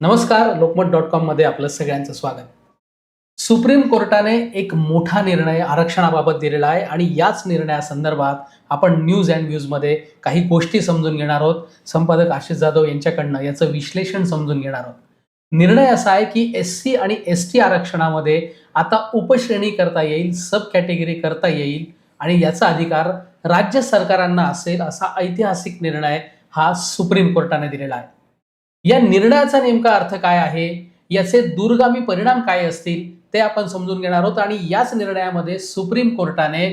नमस्कार लोकमत डॉट कॉममध्ये आपलं सगळ्यांचं स्वागत. सुप्रीम कोर्टाने एक मोठा निर्णय आरक्षणाबाबत दिलेला आहे आणि याच निर्णयासंदर्भात आपण न्यूज अँड व्ह्यूजमध्ये काही गोष्टी समजून घेणार आहोत. संपादक आशिष जाधव यांच्याकडनं याचं विश्लेषण समजून घेणार आहोत. निर्णय असा आहे की एस सी आणि एस टी आरक्षणामध्ये आता उपश्रेणी करता येईल सब कॅटेगरी करता येईल आणि याचा अधिकार राज्य सरकारांना असेल असा ऐतिहासिक निर्णय हा सुप्रीम कोर्टाने दिलेला आहे. या निर्णयाचा नेमका अर्थ काय आहे? याचे दूरगामी परिणाम काय असतील? ते आपण समजून घेणार आहोत आणि याच निर्णयामध्ये सुप्रीम कोर्टाने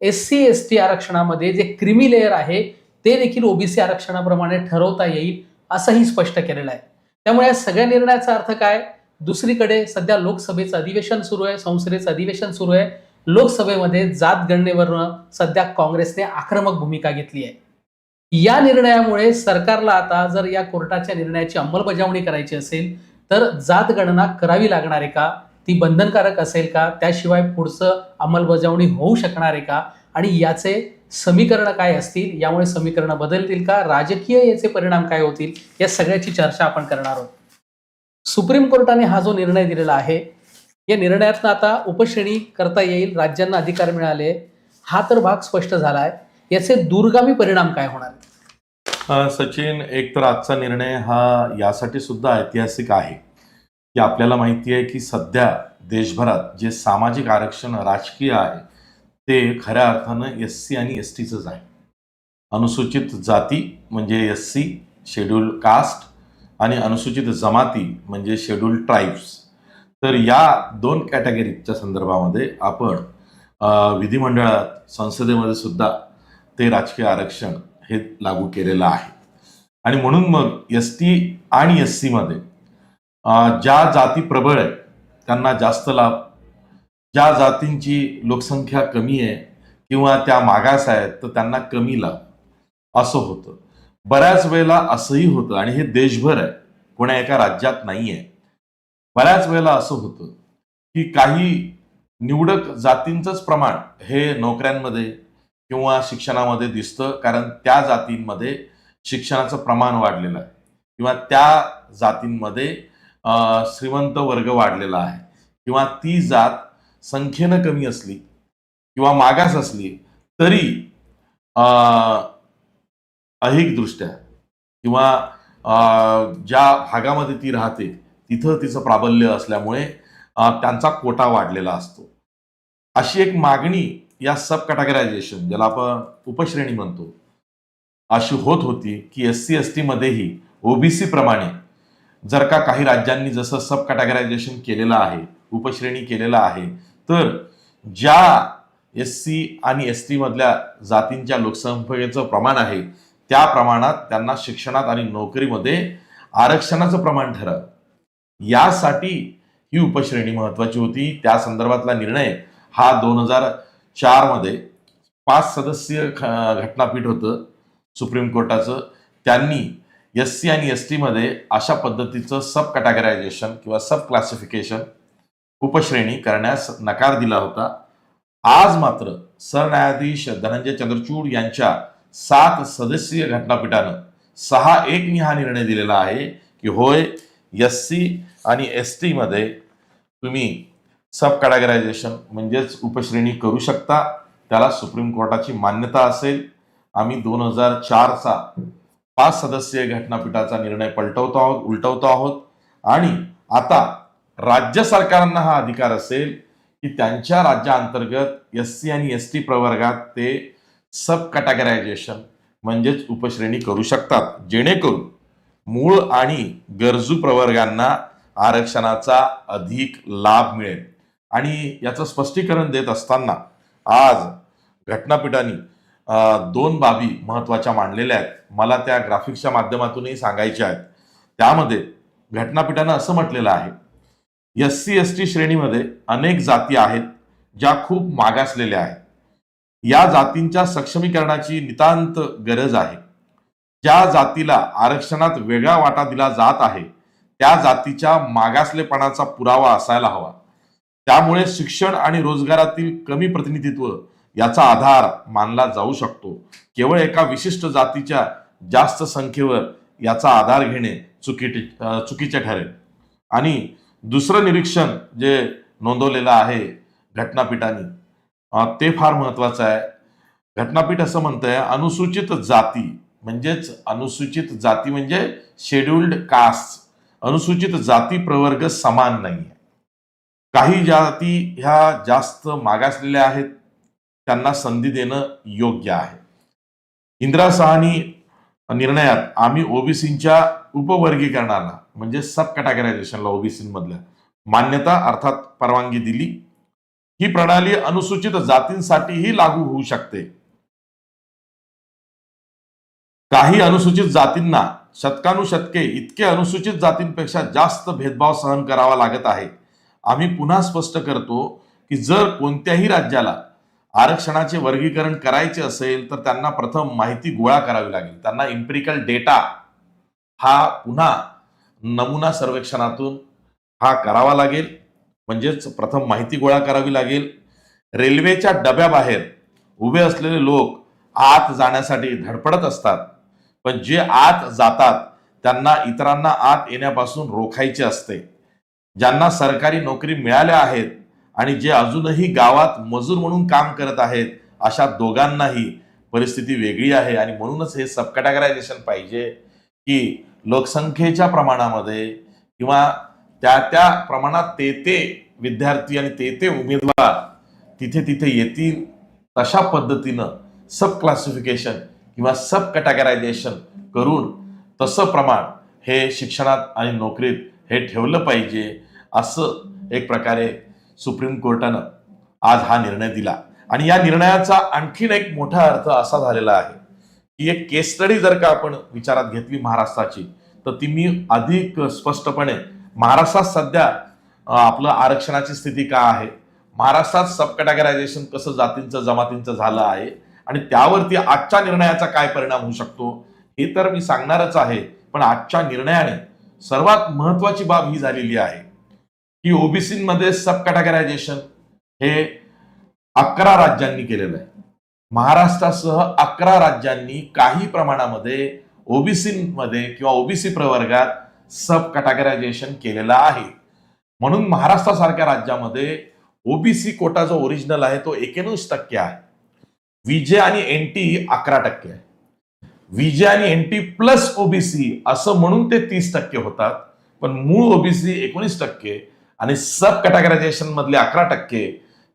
एस सी एस टी आरक्षणामध्ये जे क्रिमी लेअर आहे ते देखील ओबीसी आरक्षणाप्रमाणे ठरवता येईल असंही स्पष्ट केलेलं आहे. त्यामुळे या सगळ्या निर्णयाचा अर्थ काय? दुसरीकडे सध्या लोकसभेचं अधिवेशन सुरू आहे संसदेचं अधिवेशन सुरू आहे. लोकसभेमध्ये जात गणनेवरनं सध्या काँग्रेसने आक्रमक भूमिका घेतली आहे. या निर्णयामुळे सरकारला आता जर या कोर्टाच्या निर्णयाची अंमलबजावणी करायची असेल तर जात गणना करावी लागणार आहे का? ती बंधनकारक असेल का? त्याशिवाय पुढचं अंमलबजावणी होऊ शकणार आहे का? आणि याचे समीकरण काय असतील? यामुळे समीकरण बदलतील का? राजकीय याचे परिणाम काय होतील? या सगळ्याची चर्चा आपण करणार आहोत. सुप्रीम कोर्टाने हा जो निर्णय दिलेला आहे या निर्णयातनं आता उपश्रेणी करता येईल राज्यांना अधिकार मिळाले हा तर भाग स्पष्ट झाला आहे याचे दूरगामी परिणाम काय होणार? सचिन एक तर आजचा निर्णय हा यासाठी सुद्धा ऐतिहासिक आहे की आपल्याला माहिती आहे की सध्या देशभरात जे सामाजिक आरक्षण राजकीय आहे ते खऱ्या अर्थानं एस सी आणि एस टीचंच आहे. अनुसूचित जाती म्हणजे एस सी शेड्यूल कास्ट आणि अनुसूचित जमाती म्हणजे शेड्यूल ट्राईब्स. तर या दोन कॅटेगरीच्या संदर्भामध्ये आपण विधिमंडळात संसदेमध्ये सुद्धा ते राजकीय आरक्षण हे लागू केलेलं आहे. आणि म्हणून मग एस टी आणि एस सीमध्ये ज्या जाती प्रबळ आहेत त्यांना जास्त लाभ. ज्या जातींची लोकसंख्या कमी आहे किंवा त्या मागास आहेत तर त्यांना कमी लाभ. असं होतं. बऱ्याच वेळेला असंही होतं आणि हे देशभर आहे. कोण्या एका राज्यात नाही आहे बऱ्याच वेळेला असं होतं की काही निवडक जातींचंच प्रमाण हे नोकऱ्यांमध्ये किंवा शिक्षणामध्ये दिसतं कारण त्या जातींमध्ये शिक्षणाचं प्रमाण वाढलेलं आहे. किंवा त्या जातींमध्ये श्रीमंत वर्ग वाढलेला आहे. किंवा ती जात संख्येनं कमी असली किंवा मागास असली तरी अहिकदृष्ट्या किंवा ज्या भागामध्ये ती राहते तिथं तिचं प्राबल्य असल्यामुळे त्यांचा कोटा वाढलेला असतो. अशी एक मागणी या सब कॅटेगरायझेशन ज्याला आपण उपश्रेणी म्हणतो. अशी होत होती की एस सी एस टीमध्येही ओबीसी प्रमाणे जर का काही राज्यांनी जसं सब कॅटेगरायझेशन केलेलं आहे उपश्रेणी केलेलं आहे तर ज्या एस सी आणि एस टीमधल्या जातींच्या लोकसंख्येचं प्रमाण आहे त्या प्रमाणात त्यांना शिक्षणात आणि नोकरीमध्ये आरक्षणाचं प्रमाण ठरावं. यासाठी ही उपश्रेणी महत्वाची होती. त्या संदर्भातला निर्णय हा दोन हजार चारमध्ये पाच सदस्यीय घटनापीठ होतं सुप्रीम कोर्टाचं. त्यांनी एस सी आणि एस टीमध्ये अशा पद्धतीचं सब कॅटेगरायझेशन किंवा सब क्लासिफिकेशन उपश्रेणी करण्यास नकार दिला होता. आज मात्र सरन्यायाधीश धनंजय चंद्रचूड यांच्या सात सदस्यीय घटनापीठानं सहा एक हा निर्णय दिलेला आहे की होय एस सी आणि एस टीमध्ये तुम्ही सब कॅटेगरायझेशन म्हणजेच उपश्रेणी करू शकता. त्याला सुप्रीम कोर्टाची मान्यता असेल. आम्ही दोन हजार चारचा पाच सदस्यीय घटनापीठाचा निर्णय पलटवतो आहोत उलटवतो आहोत. आणि आता राज्य सरकारांना हा अधिकार असेल की त्यांच्या राज्याअंतर्गत एस सी आणि एस टी प्रवर्गात ते सब कॅटेगरायझेशन म्हणजेच उपश्रेणी करू शकतात. जेणेकरून मूळ आणि गरजू प्रवर्गांना आरक्षणाचा अधिक लाभ मिळेल. आणि याचं स्पष्टीकरण देत असताना आज घटनापीठाने दोन बाबी महत्त्वाच्या मांडलेल्या आहेत. मला त्या ग्राफिक्सच्या माध्यमातूनही सांगायच्या आहेत. त्यामध्ये घटनापीठानं असं म्हटलेलं आहे एस सी एस टी श्रेणीमध्ये अनेक जाती आहेत ज्या खूप मागासलेल्या आहेत. या जातींच्या सक्षमीकरणाची नितांत गरज आहे. ज्या जातीला आरक्षणात वेगळा वाटा दिला जात आहे त्या जातीच्या मागासलेपणाचा पुरावा असायला हवा. त्यामुळे शिक्षण आणि रोजगारातील कमी प्रतिनिधित्व याचा आधार मानला जाऊ शकतो. केवळ एका विशिष्ट जातीच्या जास्त संख्येवर याचा आधार घेणे चुकी चुकीचे ठरेल. आणि दुसरं निरीक्षण जे नोंदवलेलं आहे घटनापीठाने ते फार महत्वाचं आहे. घटनापीठ असं म्हणतंय अनुसूचित जाती म्हणजेच अनुसूचित जाती म्हणजे शेड्युल्ड कास्ट अनुसूचित जाती प्रवर्ग समान नाही काही जाती ह्या जास्त मागासलेल्या आहेत त्यांना संधी देणं योग्य आहे. इंदिरा सहानी निर्णयात आम्ही ओबीसीच्या उपवर्गीकरणाला म्हणजे सब कॅटेगरायझेशनला ओबीसी मधल्या मान्यता अर्थात परवानगी दिली. ही प्रणाली अनुसूचित जातींसाठीही लागू होऊ शकते. काही अनुसूचित जातींना शतकानुशतके इतके अनुसूचित जातींपेक्षा जास्त भेदभाव सहन करावा लागत आहे. आम्ही पुन्हा स्पष्ट करतो की जर कोणत्याही राज्याला आरक्षणाचे वर्गीकरण करायचे असेल तर त्यांना प्रथम माहिती गोळा करावी लागेल. त्यांना इम्पेरिकल डेटा हा पुन्हा नमुना सर्वेक्षणातून हा करावा लागेल. म्हणजेच प्रथम माहिती गोळा करावी लागेल. रेल्वेच्या डब्याबाहेर उभे असलेले लोक आत जाण्यासाठी धडपडत असतात. पण जे आत जातात त्यांना इतरांना आत येण्यापासून रोखायचे असते. ज्यांना सरकारी नोकरी मिळाल्या आहेत आणि जे अजूनही गावात मजूर म्हणून काम करत आहेत अशा दोघांनाही परिस्थिती वेगळी आहे. आणि म्हणूनच हे सबकॅटेगरायझेशन पाहिजे की लोकसंख्येच्या प्रमाणामध्ये किंवा त्या त्या प्रमाणात ते ते विद्यार्थी आणि ते ते उमेदवार तिथे तिथे येतील तशा पद्धतीनं सब क्लासिफिकेशन किंवा सब कॅटेगरायझेशन करून तसं प्रमाण हे शिक्षणात आणि नोकरीत हे ठेवलं पाहिजे असं एक प्रकारे सुप्रीम कोर्टानं आज हा निर्णय दिला. आणि या निर्णयाचा आणखीन एक मोठा अर्थ असा झालेला आहे की एक केस स्टडी जर का आपण विचारात घेतली महाराष्ट्राची तर ती मी अधिक स्पष्टपणे महाराष्ट्रात सध्या आपलं आरक्षणाची स्थिती का आहे? महाराष्ट्रात सब कॅटेगरायझेशन कसं जातींचं जमातींचं झालं आहे? आणि त्यावरती आजच्या निर्णयाचा काय परिणाम होऊ शकतो? हे तर मी सांगणारच आहे. पण आजच्या निर्णयाने सर्वात महत्वाची बाब ही झालेली आहे की ओबीसीमध्ये सब कॅटेगरायझेशन हे अकरा राज्यांनी केलेलं आहे. महाराष्ट्रासह अकरा राज्यांनी काही प्रमाणामध्ये ओबीसीमध्ये किंवा ओबीसी प्रवर्गात सब कॅटेगरायझेशन केलेलं आहे. म्हणून महाराष्ट्रासारख्या राज्यामध्ये ओबीसी कोटा जो ओरिजिनल आहे तो एकोणीस टक्के आहे. विजे आणि एन टी अकरा टक्के आहे. विजे आणि एन टी प्लस ओबीसी असं म्हणून ते तीस टक्के होतात. पण मूळ ओबीसी एकोणीस टक्के आणि सब कॅटेगरायझेशन मधले अकरा टक्के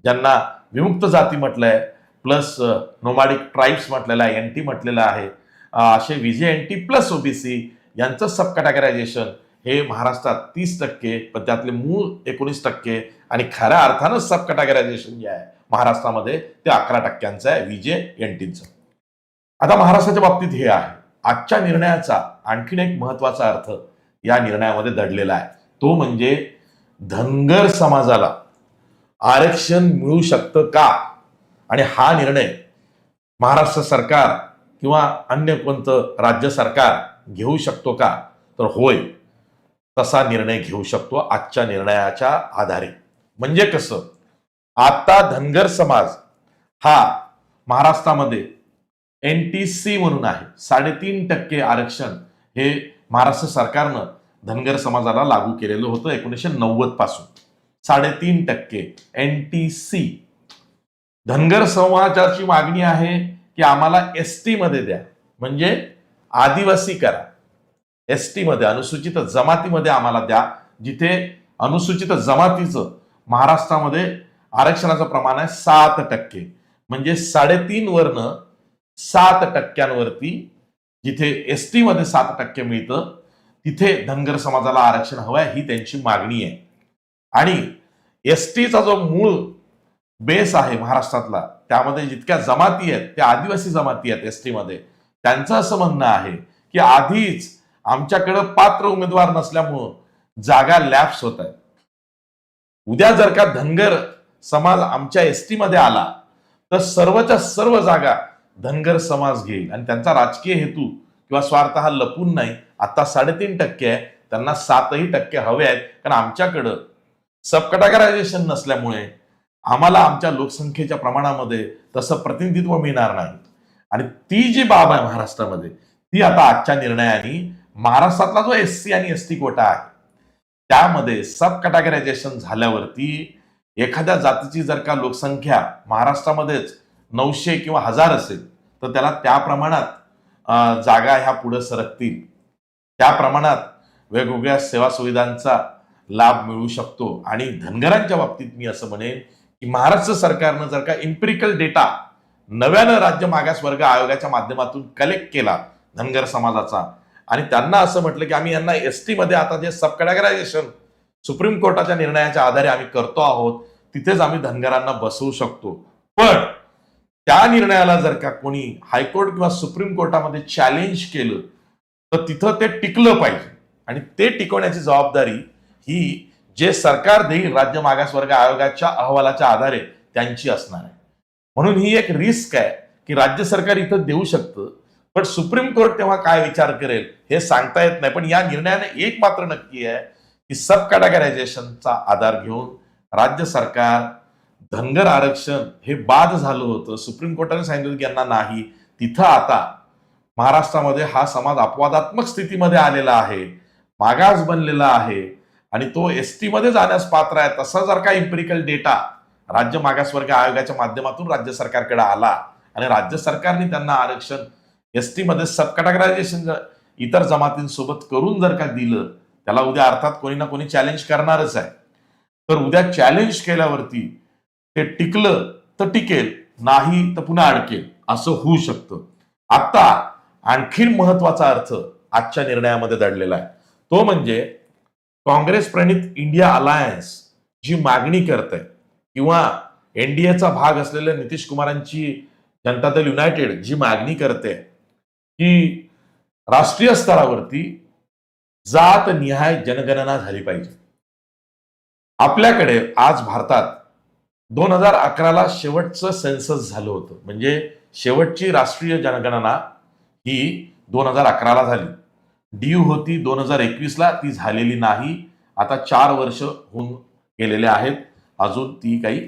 ज्यांना विमुक्त जाती म्हटलंय प्लस नोमॅडिक ट्राईब्स म्हटलेला आहे एन टी म्हटलेलं आहे असे V J N T plus OBC यांचं सब कॅटेगरायझेशन हे महाराष्ट्रात तीस टक्के पण त्यातले मूळ एकोणीस टक्के आणि खऱ्या अर्थानं सब कॅटेगरायझेशन जे आहे महाराष्ट्रामध्ये ते अकरा टक्क्यांचं आहे विजे एन टीचं. आता महाराष्ट्राच्या बाबतीत हे आहे. आजच्या निर्णयाचा आणखीन एक महत्त्वाचा अर्थ या निर्णयामध्ये दडलेला आहे. तो म्हणजे धनगर समाजाला आरक्षण मिळू शकतं का? आणि हा निर्णय महाराष्ट्र सरकार किंवा अन्य कोणतं राज्य सरकार घेऊ शकतो का? तर होय तसा निर्णय घेऊ शकतो आजच्या निर्णयाच्या आधारे. म्हणजे कसं? आता धनगर समाज हा महाराष्ट्रामध्ये एन टी सी म्हणून आहे. साडेतीन टक्के आरक्षण हे महाराष्ट्र सरकारनं धनगर समाजाला लागू केलेलं होतं एकोणीसशे नव्वदपासून. साडेतीन टक्के एन टी सी धनगर समाजाची मागणी आहे की आम्हाला एस टी मध्ये द्या. म्हणजे आदिवासी करा. एस टी मध्ये अनुसूचित जमातीमध्ये आम्हाला द्या. जिथे अनुसूचित जमातीचं महाराष्ट्रामध्ये आरक्षणाचं प्रमाण आहे सात टक्के. म्हणजे साडेतीन वरनं सात टक्क्यांवरती जिथे एस टीमध्ये सात टक्के मिळतं तिथे धनगर समाजाला आरक्षण हवंय ही त्यांची मागणी आहे. आणि एस टीचा जो मूळ बेस आहे महाराष्ट्रातला त्यामध्ये जितक्या जमाती आहेत त्या आदिवासी जमाती आहेत एस टीमध्ये त्यांचं असं म्हणणं आहे की आधीच आमच्याकडं पात्र उमेदवार नसल्यामुळं जागा लॅप्स होत आहेत उद्या जर का धनगर समाज आमच्या एस टीमध्ये आला तर सर्वच्या सर्व जागा धनगर समाज घेईल आणि त्यांचा राजकीय हेतू किंवा स्वार्थ हा लपून नाही. आता साडेतीन टक्के आहे. त्यांना सातही टक्के हवे आहेत. कारण आमच्याकडं सबकटागरायझेशन नसल्यामुळे आम्हाला आमच्या लोकसंख्येच्या प्रमाणामध्ये तसं प्रतिनिधित्व मिळणार नाही. आणि ती जी बाब आहे महाराष्ट्रामध्ये ती आता आजच्या निर्णयाने महाराष्ट्रातला जो एस सी आणि एस टी कोटा आहे त्यामध्ये सब कॅटेगरायझेशन झाल्यावरती एखाद्या जातीची जर का लोकसंख्या महाराष्ट्रामध्येच नऊशे किंवा हजार असेल तर त्याला त्या प्रमाणात जागा ह्या पुढे सरकतील. त्या प्रमाणात वेगवेगळ्या सेवा सुविधांचा लाभ मिळू शकतो. आणि धनगरांच्या बाबतीत मी असं म्हणेन की महाराष्ट्र सरकारनं जर का इम्पेरिकल डेटा नव्यानं राज्य मागासवर्ग आयोगाच्या माध्यमातून कलेक्ट केला धनगर समाजाचा आणि त्यांना असं म्हटलं की आम्ही यांना एस टीमध्ये आता जे सब कॅटेगरायझेशन सुप्रीम कोर्टाच्या निर्णयाच्या आधारे आम्ही करतो आहोत तिथेच आम्ही धनगरांना बसवू शकतो. पण त्या निर्णयाला जर का कोणी हायकोर्ट किंवा सुप्रीम कोर्टामध्ये चॅलेंज केलं तर तिथं ते टिकलं पाहिजे. आणि ते टिकवण्याची जबाबदारी ही जे सरकार देईल राज्य मागासवर्ग आयोगाच्या अहवालाच्या आधारे त्यांची असणार आहे. म्हणून ही एक रिस्क आहे की राज्य सरकार इथं देऊ शकतं पण सुप्रीम कोर्ट तेव्हा काय विचार करेल हे सांगता येत नाही. पण या निर्णयाने एक मात्र नक्की आहे की सब कॅटेगरायझेशनचा आधार घेऊन राज्य सरकार धनगर आरक्षण हे बाद झालं होतं. सुप्रीम कोर्टाने सांगितलं की यांना नाही. तिथं आता महाराष्ट्रामध्ये हा समाज अपवादात्मक स्थितीमध्ये आलेला आहे. मागास बनलेला आहे. आणि तो एस टीमध्ये जाण्यास पात्र आहे. तसा जर का इम्पेरिकल डेटा राज्य मागासवर्ग आयोगाच्या माध्यमातून राज्य सरकारकडे आला आणि राज्य सरकारने त्यांना आरक्षण एस टीमध्ये सब कॅटेगरायझेशन इतर जमातींसोबत करून जर का दिलं त्याला उद्या अर्थात कोणी ना कोणी चॅलेंज करणारच आहे. तर उद्या चॅलेंज केल्यावरती ते टिकलं तर टिकेल नाही तर पुन्हा अडकेल. असं होऊ शकतं. आता आणखीन महत्त्वाचा अर्थ आजच्या निर्णयामध्ये दडलेला आहे. तो म्हणजे काँग्रेस प्रणित इंडिया अलायन्स जी मागणी करते किंवा एनडीएचा भाग असलेल्या नितीश कुमारांची जनता दल युनायटेड जी मागणी करते की राष्ट्रीय स्तरावरती जात निहाय जनगणना झाली पाहिजे. आपल्याकडे आज भारतात दोन हजार अकराला शेवटचं सेन्सस झालं होतं. म्हणजे शेवटची राष्ट्रीय जनगणना ही दोन हजार अकराला झाली. ड्यू होती दोन हजार एकवीसला ती झालेली नाही. आता चार वर्ष होऊन गेलेले आहेत. अजून ती काही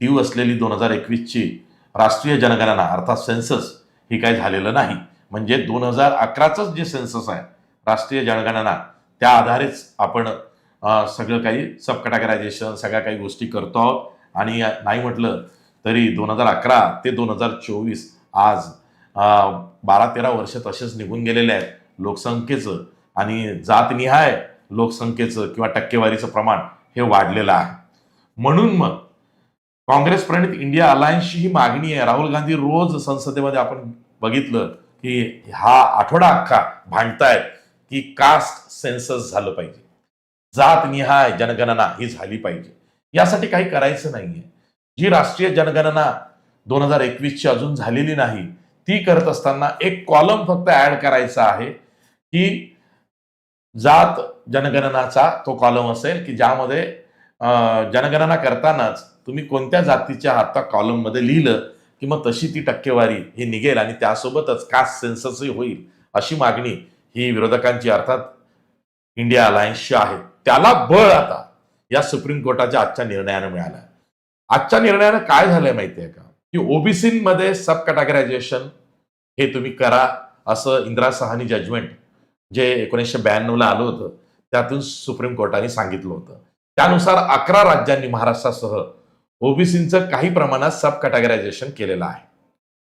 ड्यू असलेली दोन हजार एकवीसची राष्ट्रीय जनगणना अर्थात सेन्सस ही काही झालेलं नाही. म्हणजे दोन हजार अकराचंच जे सेन्सस आहे राष्ट्रीय जनगणना त्या आधारेच आपण सगळं काही सब कॅटेगरायझेशन सगळ्या काही गोष्टी करतो आहोत. आणि नाही म्हटलं तरी दोन हजार अकरा ते दोन हजार चोवीस आज बारा तेरा वर्ष तसेच निघून गेलेले आहेत लोकसंख्येचं. आणि जातनिहाय लोकसंख्येचं किंवा टक्केवारीचं प्रमाण हे वाढलेलं आहे. म्हणून मग काँग्रेस प्रणित इंडिया अलायन्सची ही मागणी आहे. राहुल गांधी रोज संसदेमध्ये आपण बघितलं की हा आठवडा अख्खा भांडतायत की कास्ट सेन्सस झालं पाहिजे. जात निहाय जनगणना ही झाली पाहिजे. यासाठी काही करायचं नाहीये. जी राष्ट्रीय जनगणना दोन हजार एकवीसची अजून झालेली नाही ती करत असताना एक कॉलम फक्त ऍड करायचा आहे की जात जनगणनाचा तो कॉलम असेल की ज्यामध्ये जनगणना करतानाच तुम्ही कोणत्या जातीच्या आता कॉलममध्ये लिहिलं की मग तशी ती टक्केवारी ही निघेल आणि त्यासोबतच कास्ट सेन्ससही होईल अशी मागणी ही विरोधकांची अर्थात इंडिया अलायन्सची आहे. त्याला बळ आता. या सुप्रीम कोर्टाच्या आजच्या निर्णयानं मिळाला. आजच्या निर्णयानं काय झालंय माहितीये का? की ओबीसीमध्ये सब कॅटेगरायझेशन हे तुम्ही करा असं इंदिरा सहानी जजमेंट जे एकोणीसशे ब्याण्णवला आलं होतं त्यातून सुप्रीम कोर्टाने सांगितलं होतं. त्यानुसार अकरा राज्यांनी महाराष्ट्रासह ओबीसीचं काही प्रमाणात सब कॅटेगरायझेशन केलेलं आहे.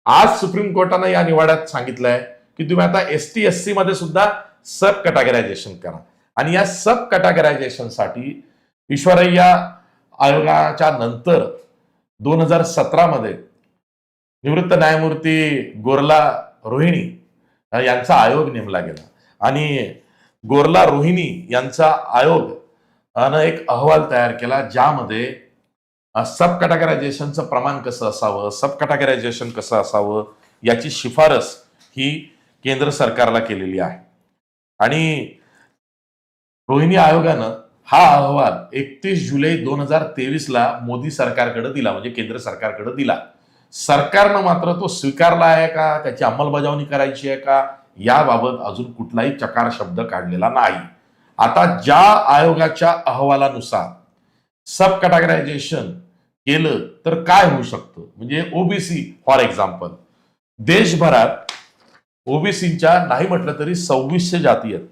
आज सुप्रीम कोर्टानं या निवाड्यात सांगितलंय की तुम्ही आता एस टी एस सी मध्ये सुद्धा सब कॅटेगरायझेशन करा. आणि या सब कॅटेगरायझेशनसाठी ईश्वरय्या आयोगाच्या नंतर दोन हजार सतरामध्ये निवृत्त न्यायमूर्ती गोरला रोहिणी यांचा आयोग नेमला गेला. आणि गोरला रोहिणी यांचा आयोग एक अहवाल तयार केला ज्यामध्ये सब कॅटेगरायझेशनचं प्रमाण कसं असावं सब कॅटेगरायझेशन कसं असावं याची शिफारस ही केंद्र सरकारला केलेली आहे. आणि रोहिणी आयोगानं हा अहवाल एकतीस जुलै दोन हजार तेवीस ला मोदी सरकारकडे दिला म्हणजे केंद्र सरकारकडे दिला. सरकारनं मात्र तो स्वीकारला आहे का त्याची अंमलबजावणी करायची आहे का याबाबत अजून कुठलाही चकार शब्द काढलेला नाही. आता ज्या आयोगाच्या अहवालानुसार सब कॅटेगरायझेशन केलं तर काय होऊ शकतं? म्हणजे ओबीसी फॉर एक्झाम्पल. देशभरात ओबीसीच्या नाही म्हटलं तरी सव्वीसशे जाती आहेत.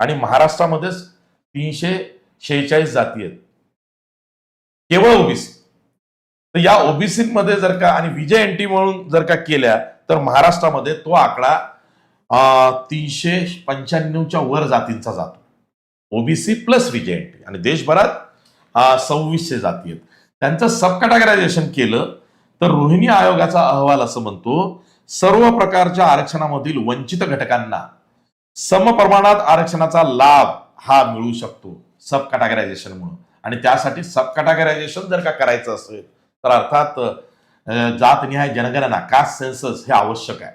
आणि महाराष्ट्रामध्येच तीनशे शेहेचाळीस जाती आहेत. केवळ ओबीसी. तर या ओबीसी मध्ये जर का आणि विजय एंटी म्हणून जर का केल्या तर महाराष्ट्रामध्ये तो आकडा तीनशे पंच्याण्णवच्या वर जातींचा जातो. ओबीसी प्लस विजय एंटी आणि देशभरात सव्वीसशे जाती आहेत. त्यांचं सब कॅटेगरायझेशन केलं तर रोहिणी आयोगाचा अहवाल असं म्हणतो सर्व प्रकारच्या आरक्षणामधील वंचित घटकांना समप्रमाणात आरक्षणाचा लाभ हा मिळू शकतो. सब कॅटागरायझेशन म्हणून. आणि त्यासाठी सब कॅटागरायझेशन जर का करायचं असेल तर अर्थात जातनिहाय जनगणना कास्ट सेन्सस हे आवश्यक आहे.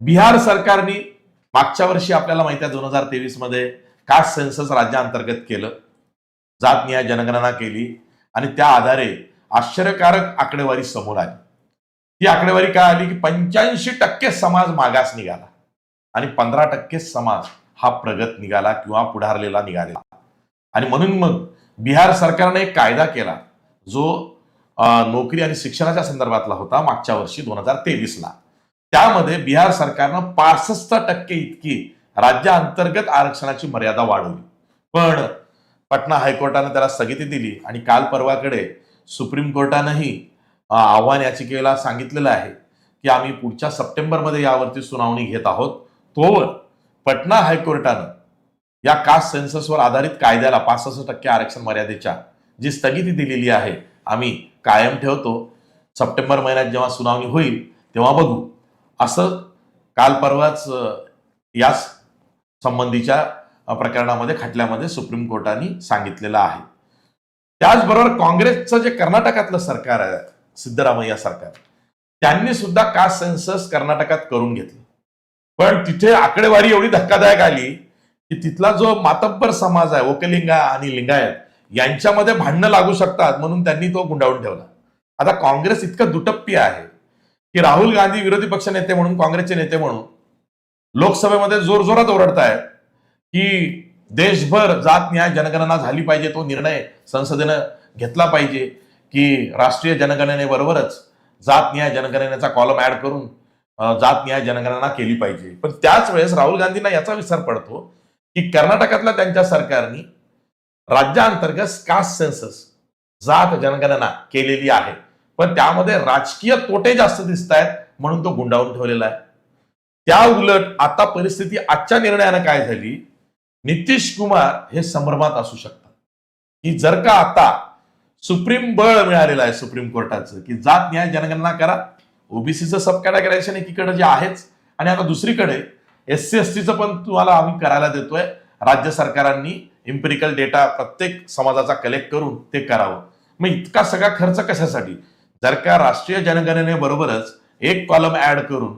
बिहार सरकारने मागच्या वर्षी आपल्याला माहिती आहे दोन हजार तेवीसमध्ये कास्ट सेन्सस राज्याअंतर्गत केलं. जातनिहाय जनगणना केली. आणि त्या आधारे आश्चर्यकारक आकडेवारी समोर आली. ती आकडेवारी काय आली की पंच्याऐंशी टक्के समाज मागास निघाला. आणि पंधरा टक्के समाज हा प्रगत निघाला किंवा पुढारलेला निघालेला. आणि म्हणून मग बिहार सरकारने एक कायदा केला जो नोकरी आणि शिक्षणाच्या संदर्भातला होता मागच्या वर्षी दोन हजार तेवीसला. त्यामध्ये बिहार सरकारनं पासष्ट टक्के इतकी राज्याअंतर्गत आरक्षणाची मर्यादा वाढवली. पण पटना हायकोर्टानं त्याला स्थगिती दिली आणि काल परवाकडे सुप्रीम कोर्टानंही आव्हान याचिकेला सांगितलेलं आहे की आम्ही पुढच्या सप्टेंबरमध्ये यावरती सुनावणी घेत आहोत. तोवर पटना हायकोर्टानं या कास्ट सेन्ससवर आधारित कायद्याला पासष्ट टक्के आरक्षण मर्यादेच्या जी स्थगिती दिलेली आहे आम्ही कायम ठेवतो. सप्टेंबर महिन्यात जेव्हा सुनावणी होईल तेव्हा बघू. असं काल परवाच याच संबंधीच्या प्रकरणामध्ये खटल्यामध्ये सुप्रीम कोर्टाने सांगितलेलं आहे. त्याचबरोबर काँग्रेसचं जे कर्नाटकातलं सरकार आहे सिद्धरामय्या सरकार त्यांनी सुद्धा कास्ट सेन्सस कर्नाटकात करून घेतलं. पण तिथे आकडेवारी एवढी धक्कादायक आली की तिथला जो मातब्बर समाज आहे ओकलिंगा आणि लिंगायत यांच्यामध्ये भांडणं लागू शकतात म्हणून त्यांनी तो गुंडाळून ठेवला. आता काँग्रेस इतकं दुटप्पी आहे की राहुल गांधी विरोधी पक्ष नेते म्हणून काँग्रेसचे नेते म्हणून लोकसभेमध्ये जोरजोरात ओरडतायत की देशभर जात न्याय जनगणना झाली पाहिजे तो निर्णय संसदेनं घेतला पाहिजे की राष्ट्रीय जनगणनेबरोबरच जात न्याय जनगणनेचा कॉलम ऍड करून जात न्याय जनगणना केली पाहिजे. पण त्याच वेळेस राहुल गांधींना याचा विसर पडतो की कर्नाटकातल्या त्यांच्या सरकारने राज्याअंतर्गत कास्ट सेन्सस जात जनगणना केलेली आहे. पण त्यामध्ये राजकीय तोटे जास्त दिसत आहेत म्हणून तो गुंडाळून ठेवलेला आहे. त्या उलट आता परिस्थिती आजच्या निर्णयानं काय झाली? नितीश कुमार हे संभ्रमात असू शकतात. की जर का आता सुप्रीम बळ मिळालेलं आहे सुप्रीम कोर्टाचं की जात न्याय जनगणना करा. ओबीसीचं सब कॅटेगरायझेशन एकीकडे जे आहेच आणि आता दुसरीकडे एस सी एस टीचं पण तुम्हाला आम्ही करायला देतोय. राज्य सरकारांनी इम्पेरिकल डेटा प्रत्येक समाजाचा कलेक्ट करून ते करावं. मग इतका सगळा खर्च कशासाठी? जर का राष्ट्रीय जनगणनेबरोबरच एक कॉलम ऍड करून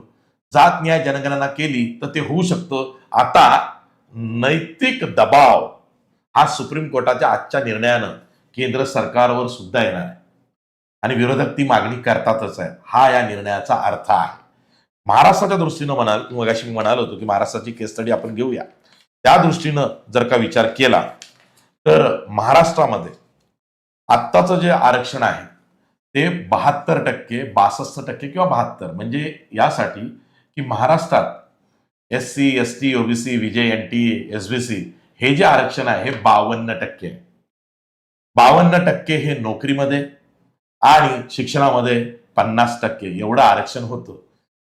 जात न्याय जनगणना केली तर ते होऊ शकतं. आता नैतिक दबाव हा सुप्रीम कोर्टाच्या आजच्या निर्णयानं केंद्र सरकारवर सुद्धा येणार आहे. आणि विरोधक ती मागणी करतातच आहे. हा या निर्णयाचा अर्थ आहे. महाराष्ट्राच्या दृष्टीनं म्हणाल मगाशी मी म्हणालो होतो की महाराष्ट्राची केस स्टडी आपण घेऊया. त्या दृष्टीनं जर का विचार केला तर महाराष्ट्रामध्ये आत्ताचं जे आरक्षण आहे ते बहात्तर टक्के बासष्ट टक्के किंवा बहात्तर म्हणजे यासाठी की महाराष्ट्रात S C S T OBC V J N T S B C हे जे आरक्षण आहे हे बावन्न टक्के आहे. बावन्न टक्के हे नोकरीमध्ये आणि शिक्षणामध्ये पन्नास टक्के एवढं आरक्षण होतं.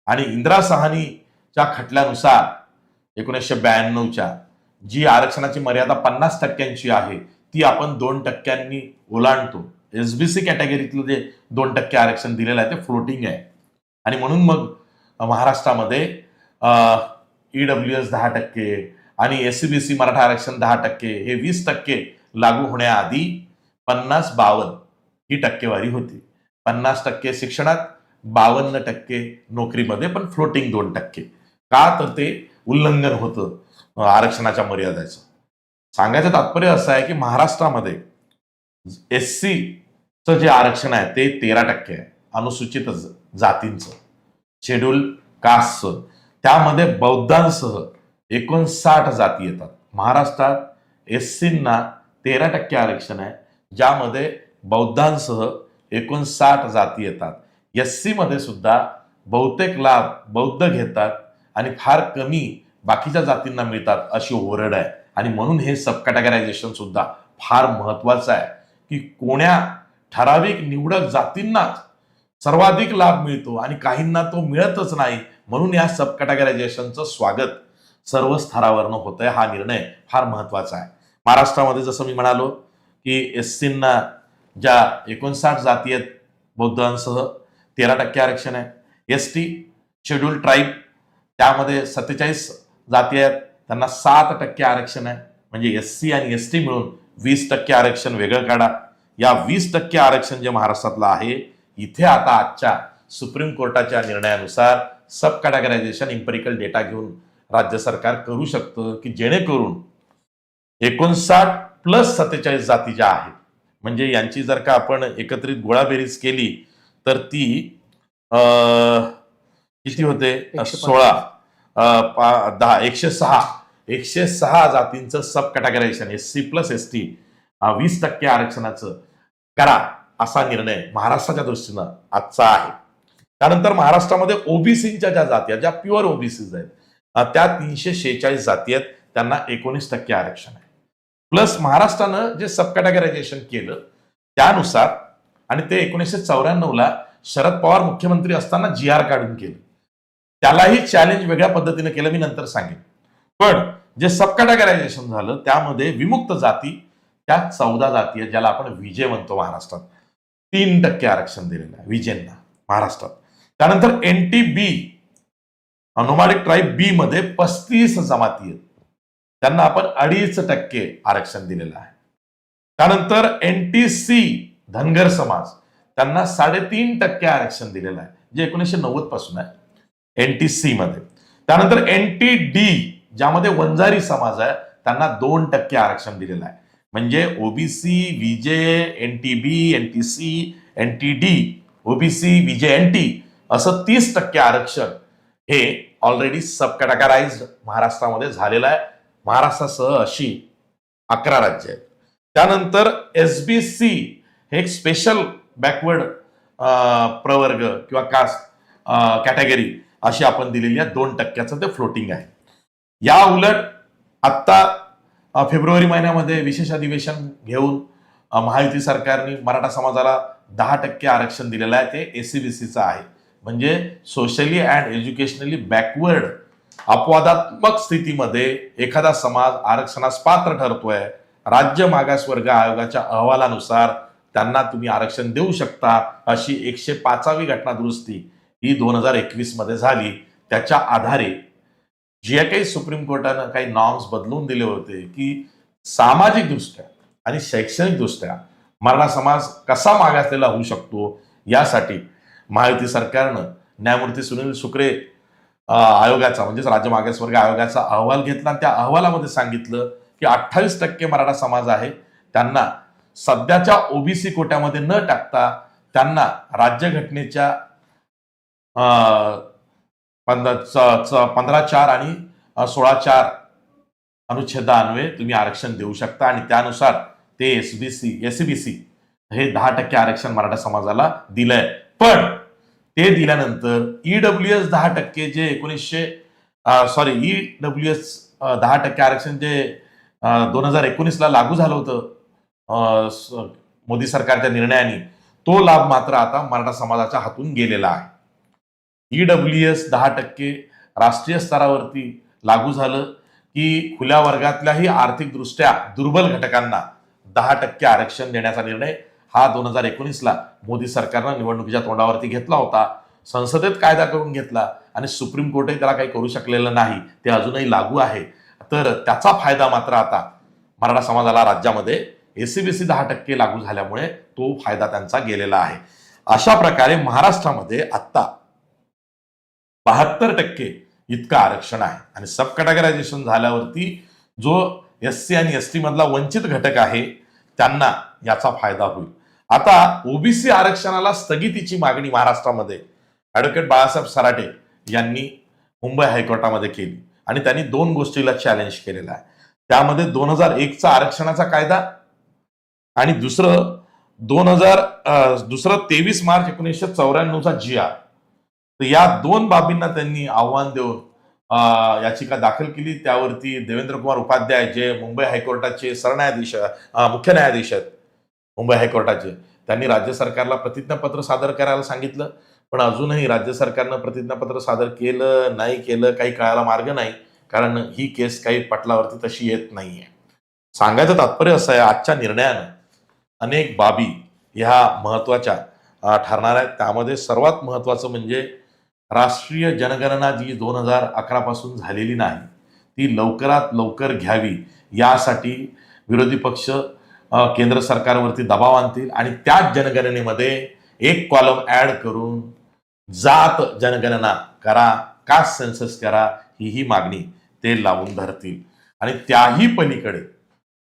आणि इंदिरा सहानीच्या खटल्यानुसार एकोणीसशे ब्याण्णवच्या जी आरक्षणाची मर्यादा पन्नास टक्क्यांची आहे ती आपण दोन टक्क्यांनी ओलांडतो. एस बी सी कॅटेगरीतलं जे दोन टक्के आरक्षण दिलेलं आहे ते फ्लोटिंग आहे. आणि म्हणून मग महाराष्ट्रामध्ये ई डब्ल्यू एस दहा टक्के आणि S C B C Maratha आरक्षण दहा टक्के हे वीस टक्के लागू होण्याआधी पन्नास बावन्न ही टक्केवारी होती. पन्नास टक्के शिक्षणात बावन्न टक्के नोकरीमध्ये पण फ्लोटिंग दोन टक्के. का तर ते उल्लंघन होतं आरक्षणाच्या मर्यादेचं. सांगायचं तात्पर्य असं आहे की महाराष्ट्रामध्ये एस सीचं जे आरक्षण आहे ते तेरा टक्के आहे अनुसूचित जातींचं. शेड्यूल कास्टचं. त्यामध्ये बौद्धांसह एकोणसाठ जाती येतात. महाराष्ट्रात एस सींना तेरा टक्के आरक्षण आहे ज्यामध्ये बौद्धांसह एकोणसाठ जाती येतात. एस सुद्धा बहुतेक लाभ बौद्ध घेतात आणि फार कमी बाकीच्या जातींना मिळतात अशी ओरड आहे. आणि म्हणून हे सब कॅटेगरायझेशन सुद्धा फार महत्वाचं आहे की कोण्या ठराविक निवडक जातींनाच सर्वाधिक लाभ मिळतो आणि काहींना तो मिळतच नाही म्हणून या सब कॅटेगरायझेशनचं स्वागत सर्व स्तरावरनं होत आहे हा निर्णय फार महत्त्वाचा आहे. महाराष्ट्रामध्ये जसं मी म्हणालो की एस सींना ज्या एकोणसाठ जाती आहेत बौद्धांसह तेरा टक्के आरक्षण आहे. एस टी शेड्यूल ट्राईब त्यामध्ये सत्तेचाळीस जाती आहेत. त्यांना सात टक्के आरक्षण आहे. म्हणजे एस सी आणि एस टी मिळून वीस टक्के आरक्षण वेगळं काढा. या वीस टक्के आरक्षण जे महाराष्ट्रातलं आहे इथे आता आजच्या सुप्रीम कोर्टाच्या निर्णयानुसार सब कॅटेगरायझेशन इम्पेरिकल डेटा घेऊन राज्य सरकार करू शकतं की जेणेकरून एकोणसाठ प्लस सत्तेचाळीस जाती ज्या आहेत म्हणजे यांची जर का आपण एकत्रित गोळाबेरीज केली तर ती अं, किती होते? सोळा. दहा एकशे सहा. एकशे सहा जातींचं sub categorization S C plus S T वीस टक्के आरक्षणाचं करा असा निर्णय महाराष्ट्राच्या दृष्टीनं आजचा आहे. त्यानंतर महाराष्ट्रामध्ये ओबीसीच्या ज्या जाती आहेत ज्या प्युअर ओबीसीज आहेत त्या तीनशे शेहेचाळीस जाती आहेत त्यांना एकोणीस टक्के आरक्षण आहे. प्लस महाराष्ट्रानं जे सब कॅटेगरायझेशन केलं त्यानुसार आणि ते एकोणीसशे चौऱ्याण्णवला शरद पवार मुख्यमंत्री असताना जी आर काढून केलं. त्यालाही चॅलेंज वेगळ्या पद्धतीने केलं मी नंतर सांगेन. पण जे सब कॅटेगरायझेशन झालं त्यामध्ये विमुक्त जाती त्या चौदा जाती आहेत ज्याला आपण विजय म्हणतो महाराष्ट्रात. तीन टक्के आरक्षण दिलेलं आहे विजेंना महाराष्ट्रात. त्यानंतर एन टी बी अनुमानिक ट्राईब बी मध्ये पस्तीस जमाती आहेत. त्यांना आपण अडीच टक्के आरक्षण दिलेलं आहे. त्यानंतर एन टी सी धनगर समाज. त्यांना साडेतीन टक्के आरक्षण दिलेलं आहे जे एकोणीसशे नव्वदपासून आहे एन टी सी मध्ये. त्यानंतर एन टी डी ज्यामध्ये वंजारी समाज आहे त्यांना दोन टक्के आरक्षण दिलेलं आहे. म्हणजे OBC V J N T B N T C N T D OBC V J N T असं तीस टक्के आरक्षण हे ऑलरेडी सब कॅटेगराइज महाराष्ट्रामध्ये झालेलं आहे. महाराष्ट्रासह अशी अकरा राज्य आहेत. त्यानंतर एस बी सी हे एक स्पेशल बॅकवर्ड प्रवर्ग किंवा कास्ट कॅटेगरी अशी आपण दिलेली आहे. दोन टक्क्याचं ते फ्लोटिंग आहे. या उलट आत्ता फेब्रुवारी महिन्यामध्ये विशेष अधिवेशन घेऊन महायुती सरकारने मराठा समाजाला दहा टक्के आरक्षण दिलेलं आहे. ते एसीबीसीचं आहे. म्हणजे सोशली अँड एज्युकेशनली बॅकवर्ड अपवादात्मक स्थितीमध्ये एखादा समाज आरक्षणास पात्र ठरतोय. राज्य मागासवर्ग आयोगाच्या अहवालानुसार त्यांना तुम्ही आरक्षण देऊ शकता अशी एकशे पाचावी घटना दुरुस्ती ही दोन हजार एकवीसमध्ये झाली. त्याच्या आधारे जे काही सुप्रीम कोर्टानं काही नॉर्म्स बदलून दिले होते की सामाजिक दृष्ट्या आणि शैक्षणिक दृष्ट्या मराठा समाज कसा मागासलेला होऊ शकतो यासाठी महायुती सरकारनं न्यायमूर्ती सुनील सुक्रे आयोगाचा म्हणजेच राज्य मागासवर्ग आयोगाचा अहवाल घेतला आणि त्या अहवालामध्ये सांगितलं की अठ्ठावीस टक्के मराठा समाज आहे. त्यांना सध्याच्या ओबीसी कोट्यामध्ये न टाकता त्यांना राज्यघटनेच्या पंधरा च- पंधरा चार आणि सोळा चार अनुच्छेदान्वये तुम्ही आरक्षण देऊ शकता आणि त्यानुसार ते एसबीसी एसबीसी हे दहा टक्के आरक्षण मराठा समाजाला दिलंय. पण ते दिल्यानंतर ईडब्ल्यू एस दहा टक्के जे एकोणीसशे सॉरी ईडब्ल्यू एस दहा टक्के आरक्षण जे दोन हजार एकोणीसला लागू झालं होतं मोदी सरकारच्या निर्णयाने तो लाभ मात्र आता मराठा समाजाच्या हातून गेलेला आहे. ई डब्ल्यू एस दहा टक्के राष्ट्रीय स्तरावरती लागू झालं की खुल्या वर्गातल्याही आर्थिकदृष्ट्या दुर्बल घटकांना दहा टक्के आरक्षण देण्याचा निर्णय हा दोन हजार एकोणीसला मोदी सरकारनं निवडणुकीच्या तोंडावरती घेतला होता. संसदेत कायदा करून घेतला आणि सुप्रीम कोर्टही त्याला काही करू शकलेलं नाही. ते अजूनही लागू आहे. तर त्याचा फायदा मात्र आता मराठा समाजाला राज्यामध्ये एसीबीसी दहा टक्के लागू झाल्यामुळे तो फायदा त्यांचा गेलेला आहे. अशा प्रकारे महाराष्ट्रामध्ये आत्ता बहात्तर टक्के इतकं आरक्षण आहे. आणि सब कॅटेगरायझेशन झाल्यावरती जो एस सी आणि एस टी मधला वंचित घटक आहे त्यांना याचा फायदा होईल. आता ओबीसी आरक्षणाला स्थगितीची मागणी महाराष्ट्रामध्ये ॲडव्होकेट बाळासाहेब सराटे यांनी मुंबई हायकोर्टामध्ये केली. आणि त्यांनी दोन गोष्टीला चॅलेंज केलेला आहे. त्यामध्ये दोन हजार एकचा आरक्षणाचा कायदा आणि दुसरं दोन हजार दुसरं तेवीस मार्च एकोणीसशे चौऱ्याण्णवचा जी आर तर या दोन बाबींना त्यांनी आव्हान देऊन याचिका दाखल केली. त्यावरती देवेंद्र कुमार उपाध्याय जे मुंबई हायकोर्टाचे सरन्यायाधीश मुख्य न्यायाधीश आहेत मुंबई हायकोर्टाचे. त्यांनी राज्य सरकारला प्रतिज्ञापत्र सादर करायला सांगितलं. पण अजूनही राज्य सरकारनं प्रतिज्ञापत्र सादर केलं नाही केलं काही कळायला मार्ग नाही. कारण ही केस काही पटलावरती तशी येत नाहीये. सांगायचं तात्पर्य असं आहे आजच्या निर्णयानं अनेक बाबी ह्या महत्त्वाच्या ठरणार आहेत. त्यामध्ये सर्वात महत्त्वाचं म्हणजे राष्ट्रीय जनगणना जी दोन हजार अकरापासून झालेली नाही ती लवकरात लवकर घ्यावी यासाठी विरोधी पक्ष केंद्र सरकारवरती दबाव आणतील आणि त्याच जनगणनेमध्ये एक कॉलम ऍड करून जात जनगणना करा कास्ट सेन्सस करा ही ही मागणी ते लावून धरतील. आणि त्याही पलीकडे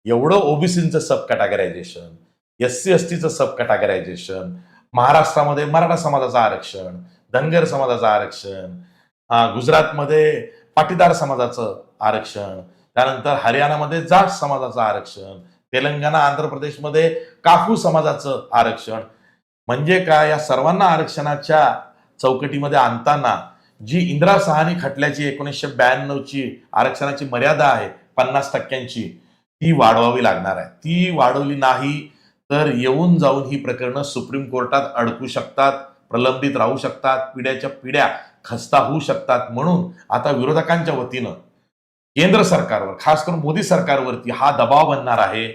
एवढं ओबीसींचं sub categorization S C S टीचं सब कॅटागरायझेशन महाराष्ट्रामध्ये मराठा समाजाचं आरक्षण धनगर समाजाचं आरक्षण गुजरातमध्ये पाटीदार समाजाचं आरक्षण त्यानंतर हरियाणामध्ये जाट समाजाचं आरक्षण तेलंगणा आंध्र प्रदेशमध्ये काफू समाजाचं आरक्षण. म्हणजे काय? या सर्वांना आरक्षणाच्या चौकटीमध्ये आणताना जी इंदिरा सहानी खटल्याची एकोणीसशे ब्याण्णवची आरक्षणाची मर्यादा आहे पन्नास टक्क्यांची ती वाढवावी लागणार आहे. ती वाढवली नाही तर येऊन जाऊन ही प्रकरणं सुप्रीम कोर्टात अडकू शकतात प्रलंबित राहू शकतात पिढ्याच्या पिढ्या खस्ता होऊ शकतात म्हणून आता विरोधकांच्या वतीनं केंद्र सरकारवर खास करून मोदी सरकारवरती हा दबाव बनणार आहे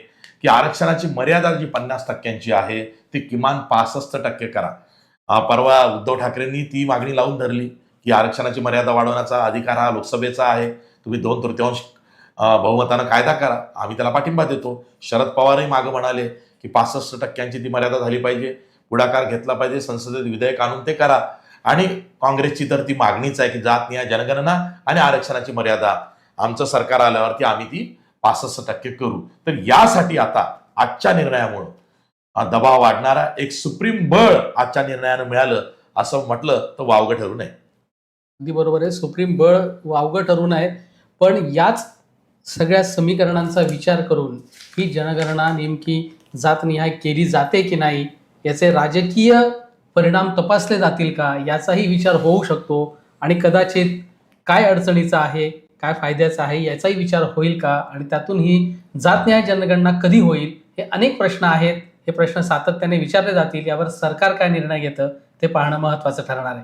की आरक्षणाची मर्यादा जी पन्नास टक्क्यांची आहे ती किमान पासष्ट टक्के करा. परवा उद्धव ठाकरेंनी ती मागणी लावून धरली की आरक्षणाची मर्यादा वाढवण्याचा अधिकार हा लोकसभेचा आहे तुम्ही दोन तृतीयांश बहुमतानं कायदा करा आम्ही त्याला पाठिंबा देतो. शरद पवारही मागं म्हणाले की पासष्ट टक्क्यांची ती मर्यादा झाली पाहिजे पुढाकार घेतला पाहिजे संसदेत विधेयक आणून ते करा. आणि काँग्रेसची तर ती मागणीच आहे की जातनिहाय जनगणना आणि आरक्षणाची मर्यादा. आमचं सरकार आल्यावरती आम्ही ती पासष्ट टक्के करू. तर यासाठी आता आजच्या निर्णयामुळं दबाव वाढणारा एक सुप्रीम बळ आजच्या निर्णयानं मिळालं असं म्हटलं तर वावगं ठरू नये. अगदी बरोबर आहे. सुप्रीम बळ वावगं ठरू नये. पण याच सगळ्या समीकरणांचा विचार करून ही जनगणना नेमकी जातनिहाय केली जाते की नाही याचे राजकीय परिणाम तपासले जातील का याचाही विचार होऊ शकतो. आणि कदाचित काय अडचणीचा आहे काय फायद्याचा आहे याचाही विचार होईल का आणि त्यातून ही जातन्याय जनगणना कधी होईल हे अनेक प्रश्न आहेत. हे प्रश्न सातत्याने विचारले जातील. यावर सरकार काय निर्णय घेतं ते पाहणं महत्त्वाचं ठरणार आहे.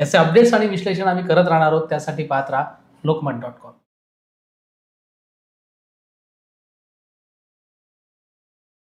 याचे अपडेट्स आणि विश्लेषण आम्ही करत राहणार आहोत त्यासाठी पाहत राहा लोकमत डॉट कॉम.